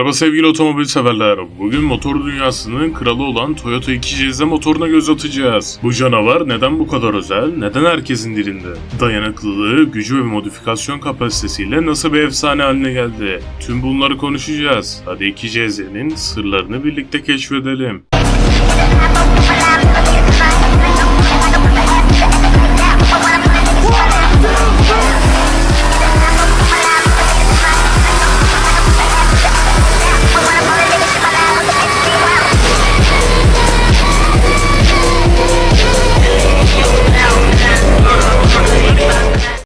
Merhaba sevgili otomobil severler. Bugün motor dünyasının kralı olan Toyota 2CZ motoruna göz atacağız. Bu canavar neden bu kadar özel? Neden herkesin dilinde? Dayanıklılığı, gücü ve modifikasyon kapasitesiyle nasıl bir efsane haline geldi? Tüm bunları konuşacağız. Hadi 2CZ'nin sırlarını birlikte keşfedelim.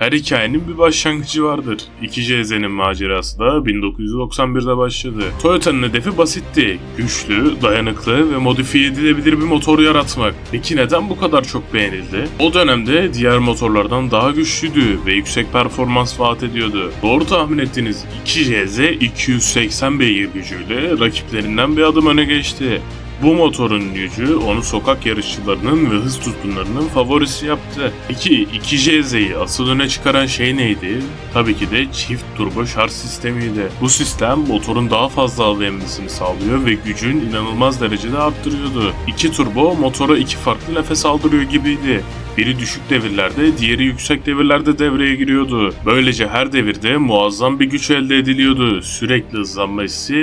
Her hikayenin bir başlangıcı vardır. 2CZ'nin macerası da 1991'de başladı. Toyota'nın hedefi basitti. Güçlü, dayanıklı ve modifiye edilebilir bir motor yaratmak. Peki neden bu kadar çok beğenildi? O dönemde diğer motorlardan daha güçlüydü ve yüksek performans vaat ediyordu. Doğru tahmin ettiğiniz 2CZ 280 beygir gücüyle rakiplerinden bir adım öne geçti. Bu motorun gücü onu sokak yarışçılarının ve hız tutkunlarının favorisi yaptı. Peki 2JZ'yi asıl öne çıkaran şey neydi? Tabii ki de çift turbo şarj sistemiydi. Bu sistem motorun daha fazla hava emmesini sağlıyor ve gücün inanılmaz derecede arttırıyordu. İki turbo motora iki farklı nefes aldırıyor gibiydi. Biri düşük devirlerde, diğeri yüksek devirlerde devreye giriyordu. Böylece her devirde muazzam bir güç elde ediliyordu. Sürekli hızlanma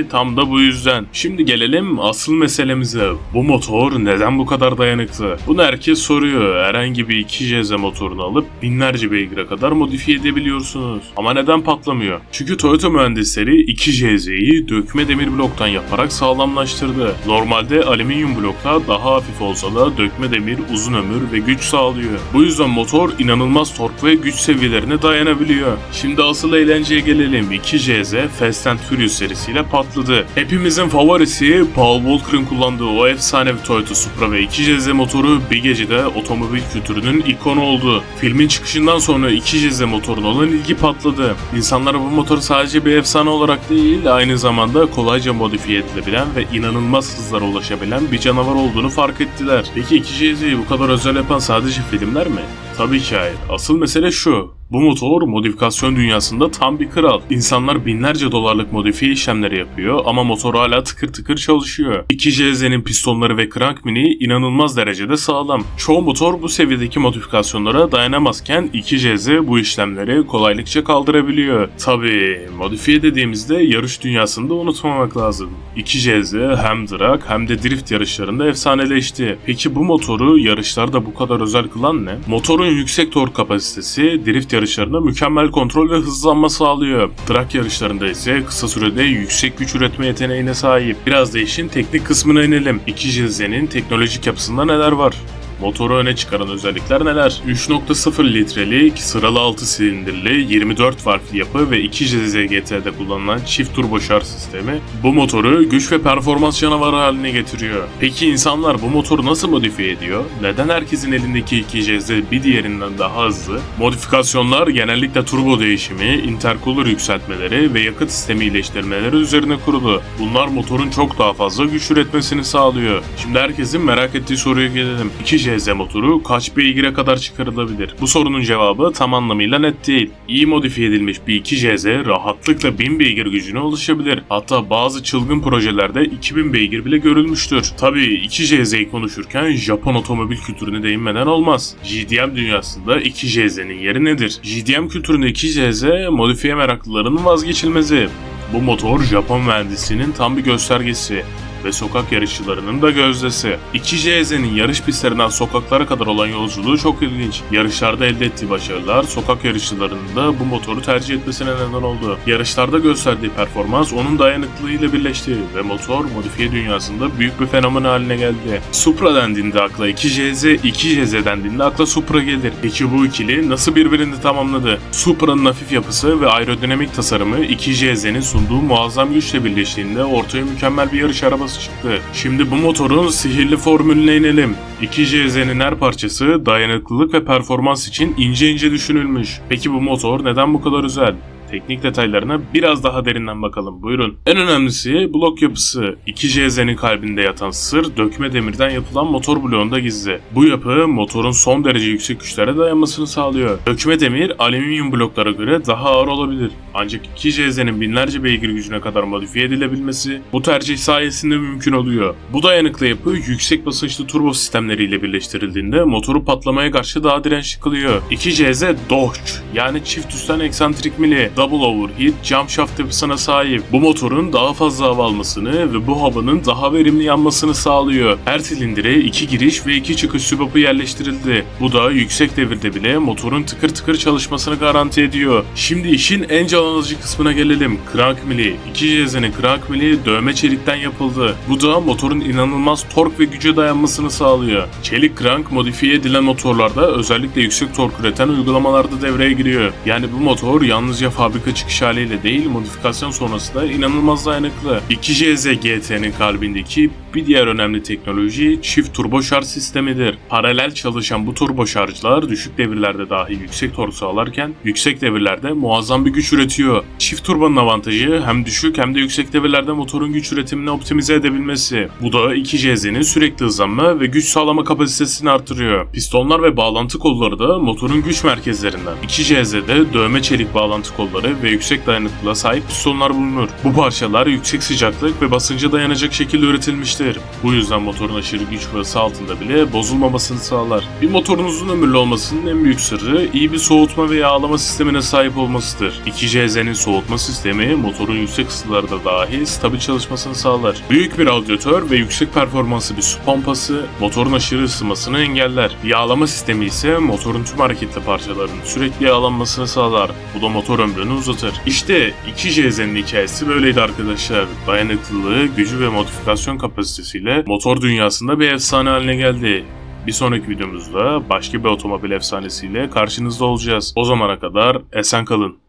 tam da bu yüzden. Şimdi gelelim asıl meselemize. Bu motor neden bu kadar dayanıklı? Bunu herkes soruyor. Herhangi bir 2JZ motorunu alıp binlerce beygire kadar modifiye edebiliyorsunuz. Ama neden patlamıyor? Çünkü Toyota mühendisleri 2JZ'yi dökme demir bloktan yaparak sağlamlaştırdı. Normalde alüminyum blokta daha hafif olsa da dökme demir uzun ömür ve güç sağlıyor. Bu yüzden motor inanılmaz tork ve güç seviyelerine dayanabiliyor. Şimdi asıl eğlenceye gelelim. 2JZ Fast and Furious serisiyle patladı. Hepimizin favorisi Paul Walker'ın kullandığı o efsanevi Toyota Supra ve 2JZ motoru bir gecede otomobil kültürünün ikonu oldu. Filmin çıkışından sonra 2JZ motoruna olan ilgi patladı. İnsanlar bu motoru sadece bir efsane olarak değil, aynı zamanda kolayca modifiye edilebilen ve inanılmaz hızlara ulaşabilen bir canavar olduğunu fark ettiler. Peki 2JZ'yi bu kadar özel yapan sadece filmler mi? Tabii ki hayır. Asıl mesele şu. Bu motor modifikasyon dünyasında tam bir kral. İnsanlar binlerce dolarlık modifiye işlemleri yapıyor ama motor hala tıkır tıkır çalışıyor. 2JZ'nin pistonları ve crank mini inanılmaz derecede sağlam. Çoğu motor bu seviyedeki modifikasyonlara dayanamazken 2JZ bu işlemleri kolaylıkça kaldırabiliyor. Tabii modifiye dediğimizde yarış dünyasında unutmamak lazım. 2JZ hem drag hem de drift yarışlarında efsaneleşti. Peki bu motoru yarışlarda bu kadar özel kılan ne? Motorun yüksek tork kapasitesi drift yarışlarında mükemmel kontrol ve hızlanma sağlıyor. Drag yarışlarında ise kısa sürede yüksek güç üretme yeteneğine sahip. Biraz da işin teknik kısmına inelim. 2JZ'nin teknolojik yapısında neler var? Motoru öne çıkaran özellikler neler? 3.0 litrelik, sıralı 6 silindirli, 24 farklı yapı ve 2 GT'de kullanılan çift turbo şarj sistemi bu motoru güç ve performans canavarı haline getiriyor. Peki insanlar bu motoru nasıl modifiye ediyor? Neden herkesin elindeki 2 CZ bir diğerinden daha hızlı? Modifikasyonlar genellikle turbo değişimi, intercooler yükseltmeleri ve yakıt sistemi iyileştirmeleri üzerine kurulu. Bunlar motorun çok daha fazla güç üretmesini sağlıyor. Şimdi herkesin merak ettiği soruya gelelim. 2 CZ motoru kaç beygire kadar çıkarılabilir? Bu sorunun cevabı tam anlamıyla net değil. İyi modifiye edilmiş bir 2 CZ rahatlıkla 1000 beygir gücüne ulaşabilir. Hatta bazı çılgın projelerde 2000 beygir bile görülmüştür. Tabii 2 CZ'yi konuşurken Japon otomobil kültürüne değinmeden olmaz. GDM dünyasında 2 CZ'nin yeri nedir? GDM kültüründe 2 CZ modifiye meraklılarının vazgeçilmezi. Bu motor Japon mühendisliğinin tam bir göstergesi ve sokak yarışçılarının da gözdesi. 2JZ'nin yarış pistlerinden sokaklara kadar olan yolculuğu çok ilginç. Yarışlarda elde ettiği başarılar sokak yarışçılarının da bu motoru tercih etmesine neden oldu. Yarışlarda gösterdiği performans onun dayanıklılığıyla birleşti ve motor modifiye dünyasında büyük bir fenomen haline geldi. Supra dendiğinde akla 2JZ, 2JZ dendiğinde akla Supra gelir. Peki bu ikili nasıl birbirini tamamladı? Supra'nın hafif yapısı ve aerodinamik tasarımı 2JZ'nin sunduğu muazzam güçle birleştiğinde ortaya mükemmel bir yarış arabası çıktı. Şimdi bu motorun sihirli formülüne inelim. 2JZ'nin her parçası dayanıklılık ve performans için ince ince düşünülmüş. Peki bu motor neden bu kadar özel? Teknik detaylarına biraz daha derinden bakalım. Buyurun. En önemlisi blok yapısı. 2CZ'nin kalbinde yatan sır dökme demirden yapılan motor bloğunda gizli. Bu yapı motorun son derece yüksek güçlere dayanmasını sağlıyor. Dökme demir alüminyum bloklara göre daha ağır olabilir. Ancak 2CZ'nin binlerce beygir gücüne kadar modifiye edilebilmesi bu tercih sayesinde mümkün oluyor. Bu dayanıklı yapı yüksek basınçlı turbo sistemleriyle birleştirildiğinde motoru patlamaya karşı daha dirençli kılıyor. 2CZ Dodge yani çift üstten eksantrik mili, double overheat, jump shaft yapısına sahip. Bu motorun daha fazla hava almasını ve bu havanın daha verimli yanmasını sağlıyor. Her silindire iki giriş ve iki çıkış sübapı yerleştirildi. Bu da yüksek devirde bile motorun tıkır tıkır çalışmasını garanti ediyor. Şimdi işin en can kısmına gelelim. Crank mili. 2CZ'nin crank mili dövme çelikten yapıldı. Bu da motorun inanılmaz tork ve güce dayanmasını sağlıyor. Çelik crank modifiye edilen motorlarda özellikle yüksek tork üreten uygulamalarda devreye giriyor. Yani bu motor yalnızca fabrika çıkış haliyle değil modifikasyon sonrası da inanılmaz dayanıklı. 2JZ GT'nin kalbindeki bir diğer önemli teknoloji çift turbo şarj sistemidir. Paralel çalışan bu turbo şarjlar düşük devirlerde dahi yüksek tork sağlarken yüksek devirlerde muazzam bir güç üretiyor. Çift turbanın avantajı hem düşük hem de yüksek devirlerde motorun güç üretimini optimize edebilmesi. Bu da 2JZ'nin sürekli hızlanma ve güç sağlama kapasitesini artırıyor. Pistonlar ve bağlantı kolları da motorun güç merkezlerinden. 2JZ'de dövme çelik bağlantı kolları ve yüksek dayanıklılığa sahip pistonlar bulunur. Bu parçalar yüksek sıcaklık ve basınca dayanacak şekilde üretilmiştir. Bu yüzden motorun aşırı güç ve altında bile bozulmamasını sağlar. Bir motorun uzun ömürlü olmasının en büyük sırrı iyi bir soğutma ve yağlama sistemine sahip olmasıdır. 2JZ'nin soğutma sistemi motorun yüksek ısılarda dahi stabil çalışmasını sağlar. Büyük bir radyatör ve yüksek performanslı bir su pompası motorun aşırı ısınmasını engeller. Yağlama sistemi ise motorun tüm hareketli parçalarının sürekli yağlanmasını sağlar. Bu da motor ömrünü uzatır. İşte 2JZ'nin hikayesi böyleydi arkadaşlar. Dayanıklılığı, gücü ve modifikasyon kapasitesiyle motor dünyasında bir efsane haline geldi. Bir sonraki videomuzda başka bir otomobil efsanesiyle karşınızda olacağız. O zamana kadar esen kalın.